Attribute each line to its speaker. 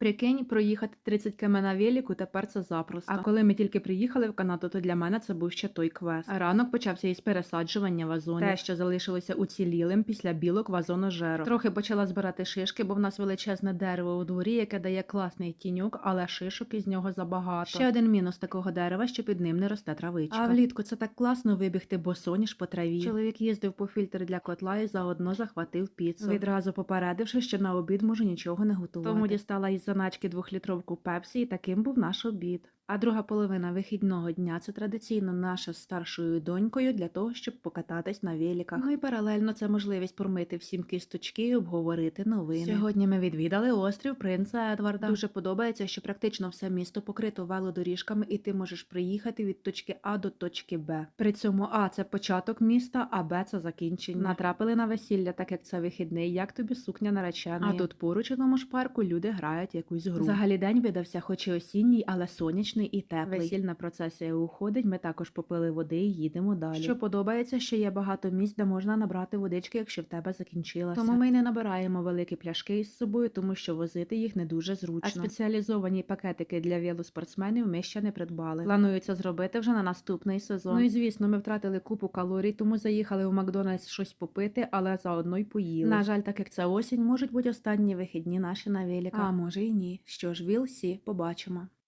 Speaker 1: Прикинь, проїхати 30 км на велику тепер це запросто. А коли ми тільки приїхали в Канаду, то для мене це був ще той квест. А ранок почався із пересаджування вазонів. Те, що залишилося уцілілим після білок вазоножеру. Трохи почала збирати шишки, бо в нас величезне дерево у дворі, яке дає класний тіньок, але шишок із нього забагато. Ще один мінус такого дерева, що під ним не росте травичка. А влітку це так класно вибігти босоніж по траві. Чоловік їздив по фільтр для котла і заодно захватив піцу. Відразу попередивши, що на обід може нічого не готувати. Тому дістала із заначки двохлітровку пепсі, і таким був наш обід. А друга половина вихідного дня це традиційно наша з старшою донькою для того, щоб покататись на великах. Ну і паралельно це можливість промити всім кісточки і обговорити новини. Сьогодні ми відвідали острів принца Едварда. Дуже подобається, що практично все місто покрито велодоріжками, і ти можеш приїхати від точки А до точки Б. При цьому А це початок міста, а Б це закінчення. Натрапили на весілля, так як це вихідний. Як тобі сукня нареченої? А тут поруч у тому ж парку люди грають якусь гру. Взагалі день видався, хоч і осінній, але сонячний і теплий. Весільна процесія уходить. Ми також попили води і їдемо далі. Що подобається, що є багато місць, де можна набрати водички, якщо в тебе закінчилася. Тому ми й не набираємо великі пляшки із собою, тому що возити їх не дуже зручно. А спеціалізовані пакетики для велоспортсменів ми ще не придбали. Планується зробити вже на наступний сезон. Ну і звісно, ми втратили купу калорій, тому заїхали в Макдональдс щось попити, але заодно й поїли. На жаль, так як це осінь, можуть бути останні вихідні наші на великах. А може й ні. Що ж, вілсі, побачимо.